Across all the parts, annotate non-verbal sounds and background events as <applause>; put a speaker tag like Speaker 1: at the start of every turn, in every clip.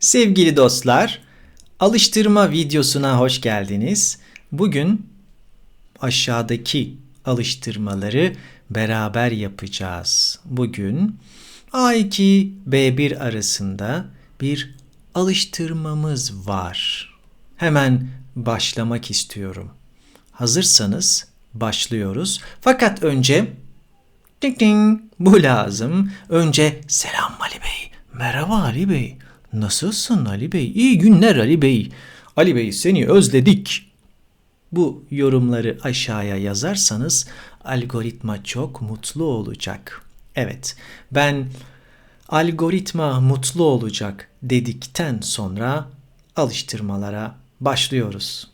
Speaker 1: Sevgili dostlar, alıştırma videosuna hoş geldiniz. Bugün aşağıdaki alıştırmaları beraber yapacağız. Bugün A2 B1 arasında bir alıştırmamız var. Hemen başlamak istiyorum. Hazırsanız başlıyoruz. Fakat önce ding ding bu lazım. Önce selam Ali Bey. Merhaba Ali Bey. Nasılsın Ali Bey? İyi günler Ali Bey. Ali Bey seni özledik. Bu yorumları aşağıya yazarsanız algoritma çok mutlu olacak. Evet, ben algoritma mutlu olacak dedikten sonra alıştırmalara başlıyoruz.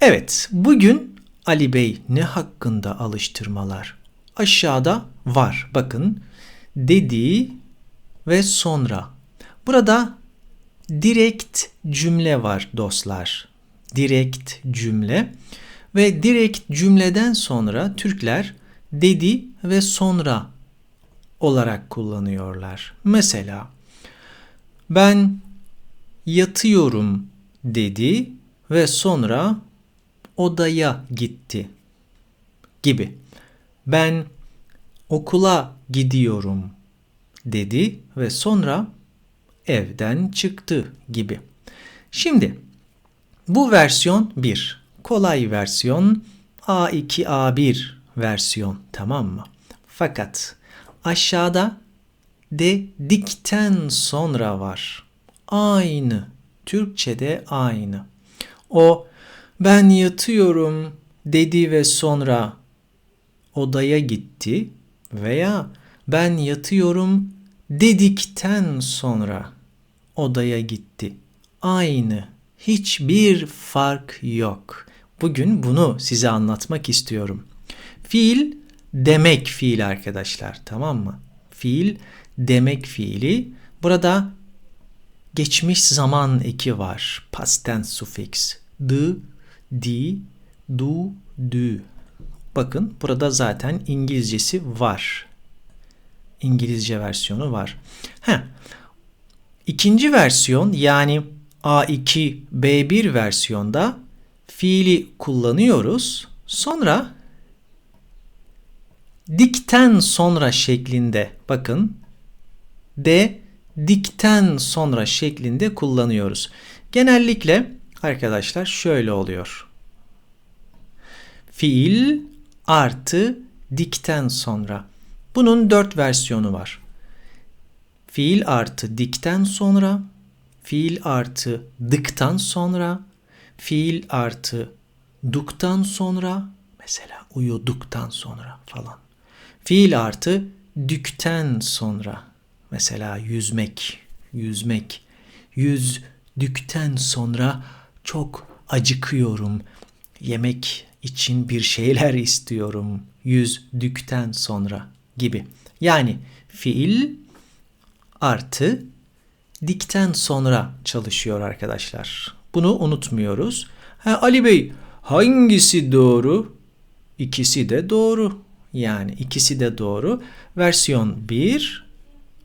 Speaker 1: Evet, bugün Ali Bey ne hakkında alıştırmalar? Aşağıda var. Bakın, dediği ve sonra. Burada direkt cümle var dostlar. Direkt cümle ve direkt cümleden sonra Türkler dedi ve sonra olarak kullanıyorlar. Mesela ben yatıyorum dedi ve sonra odaya gitti gibi. Ben okula gidiyorum dedi ve sonra evden çıktı gibi. Şimdi bu versiyon 1. Kolay versiyon A2 A1 versiyon tamam mı? Fakat aşağıda dedikten sonra var. Aynı. Türkçede aynı. O ben yatıyorum dedi ve sonra odaya gitti veya ben yatıyorum dedikten sonra odaya gitti. Aynı. Hiçbir fark yok. Bugün bunu size anlatmak istiyorum. Fiil demek fiil arkadaşlar tamam mı? Fiil demek fiili. Burada geçmiş zaman eki var. Past tense suffix. D, di, du, dü. Bakın burada zaten İngilizcesi var. İngilizce versiyonu var. Heh. İkinci versiyon yani A2 B1 versiyonda fiili kullanıyoruz. Sonra dikten sonra şeklinde bakın de dikten sonra şeklinde kullanıyoruz. Genellikle arkadaşlar şöyle oluyor. Fiil artı dikten sonra. Bunun dört versiyonu var. Fiil artı dikten sonra, fiil artı dıktan sonra, fiil artı duktan sonra, mesela uyuduktan sonra falan. Fiil artı dükten sonra, mesela yüzmek, yüzmek. Yüzdükten sonra çok acıkıyorum. Yemek için bir şeyler <laughs> istiyorum. Yüzdükten sonra gibi. Yani fiil artı dikten sonra çalışıyor arkadaşlar. Bunu unutmuyoruz. Ha, Ali Bey hangisi doğru? İkisi de doğru. Yani ikisi de doğru. Versiyon 1,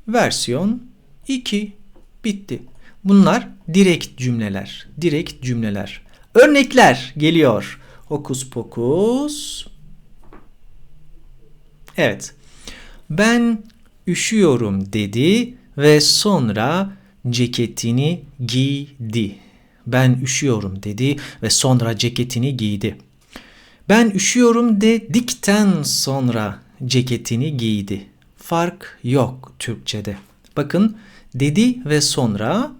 Speaker 1: versiyon 2 bitti. Bunlar direkt cümleler. Direkt cümleler. Örnekler geliyor. Hokus pokus. Evet. Ben üşüyorum dedi ve sonra ceketini giydi. Ben üşüyorum dedi ve sonra ceketini giydi. Ben üşüyorum dedikten sonra ceketini giydi. Fark yok Türkçede. Bakın dedi ve sonra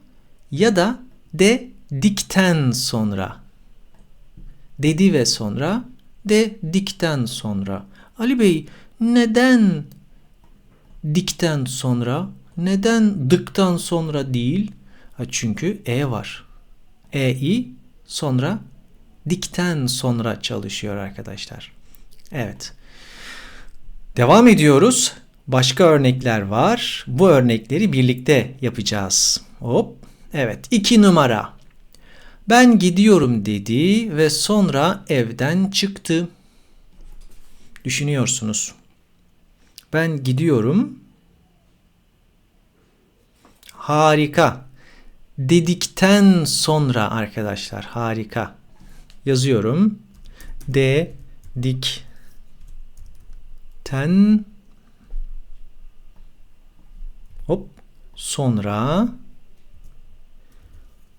Speaker 1: ya da de dikten sonra. Dedi ve sonra de dikten sonra. Ali Bey neden dikten sonra neden dıktan sonra değil? Çünkü e var. E'yi sonra dikten sonra çalışıyor arkadaşlar. Evet. Devam ediyoruz. Başka örnekler var. Bu örnekleri birlikte yapacağız. Hop. Evet. iki numara. Ben gidiyorum dedi ve sonra evden çıktı. Düşünüyorsunuz. Ben gidiyorum. Harika. Dedikten sonra arkadaşlar harika. Yazıyorum. De dik ten hop sonra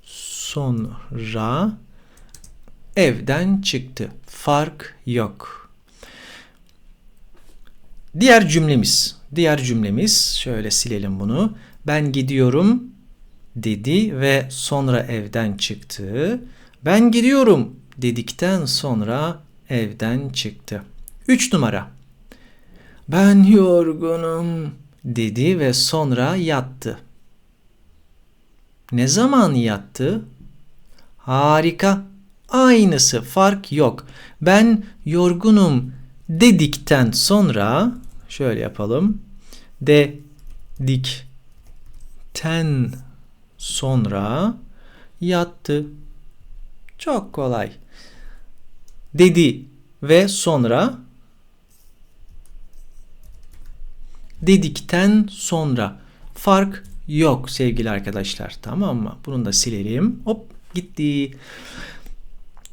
Speaker 1: sonra evden çıktı. Fark yok. Diğer cümlemiz. Diğer cümlemiz şöyle silelim bunu. Ben gidiyorum dedi ve sonra evden çıktı. Ben gidiyorum dedikten sonra evden çıktı. 3 numara. Ben yorgunum dedi ve sonra yattı. Ne zaman yattı? Harika. Aynısı fark yok. Ben yorgunum dedikten sonra şöyle yapalım. De dik ten sonra yattı. Çok kolay. Dedi ve sonra dedikten sonra fark yok sevgili arkadaşlar. Tamam mı? Bunu da silelim. Hop gitti.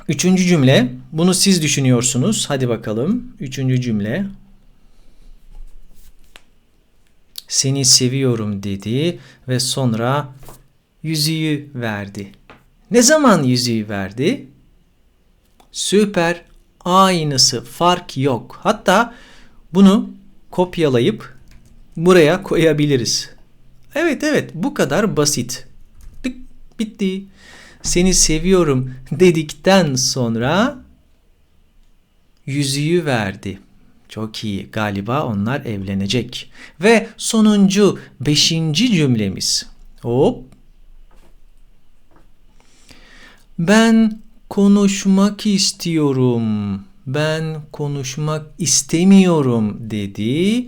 Speaker 1: Üçüncü cümle. Bunu siz düşünüyorsunuz. Hadi bakalım. Üçüncü cümle. Seni seviyorum dedi ve sonra yüzüğü verdi. Ne zaman yüzüğü verdi? Süper. Aynısı. Fark yok. Hatta bunu kopyalayıp buraya koyabiliriz. Evet evet bu kadar basit. Tık bitti. Seni seviyorum dedikten sonra yüzüğü verdi. Çok iyi. Galiba onlar evlenecek. Ve sonuncu beşinci cümlemiz. Hop. Ben konuşmak istiyorum. Ben konuşmak istemiyorum dedi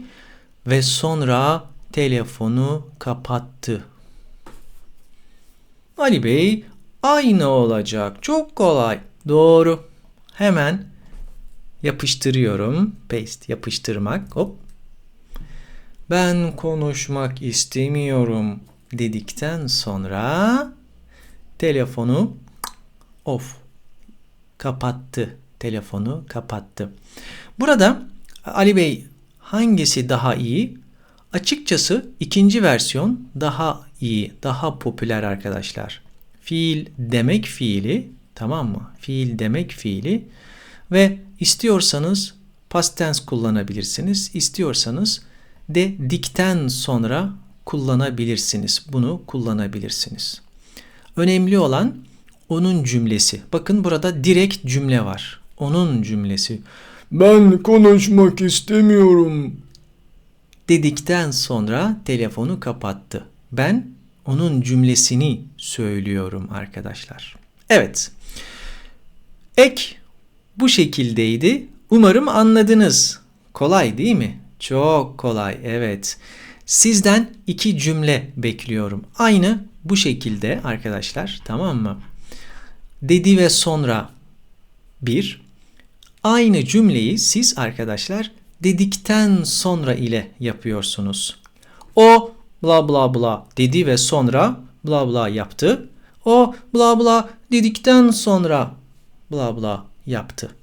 Speaker 1: ve sonra telefonu kapattı. Ali Bey aynı olacak. Çok kolay. Doğru. Hemen yapıştırıyorum. Paste yapıştırmak. Hop. Ben konuşmak istemiyorum dedikten sonra telefonu off kapattı. Telefonu kapattı. Burada Ali Bey hangisi daha iyi? Açıkçası ikinci versiyon daha iyi, daha popüler arkadaşlar. Fiil demek fiili, tamam mı? Fiil demek fiili ve istiyorsanız past tense kullanabilirsiniz. İstiyorsanız de dikten sonra kullanabilirsiniz. Bunu kullanabilirsiniz. Önemli olan onun cümlesi. Bakın burada direkt cümle var. Onun cümlesi.
Speaker 2: Ben konuşmak istemiyorum.
Speaker 1: Dedikten sonra telefonu kapattı. Ben onun cümlesini söylüyorum arkadaşlar. Evet. Ek bu şekildeydi. Umarım anladınız. Kolay değil mi? Çok kolay. Evet. Sizden iki cümle bekliyorum. Aynı bu şekilde arkadaşlar. Tamam mı? Dedi ve sonra bir. Aynı cümleyi siz arkadaşlar dedikten sonra ile yapıyorsunuz. O bla bla bla dedi ve sonra bla bla yaptı. O bla bla dedikten sonra bla bla yaptı.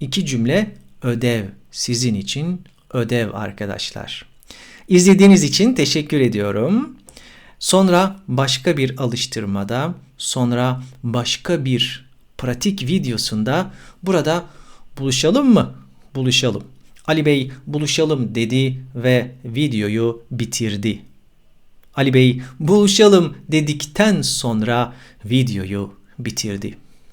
Speaker 1: İki cümle ödev sizin için ödev arkadaşlar. İzlediğiniz için teşekkür ediyorum. Sonra başka bir alıştırmada, sonra başka bir pratik videosunda burada buluşalım mı? Buluşalım. Ali Bey buluşalım dedi ve videoyu bitirdi. Ali Bey buluşalım dedikten sonra videoyu bitirdi.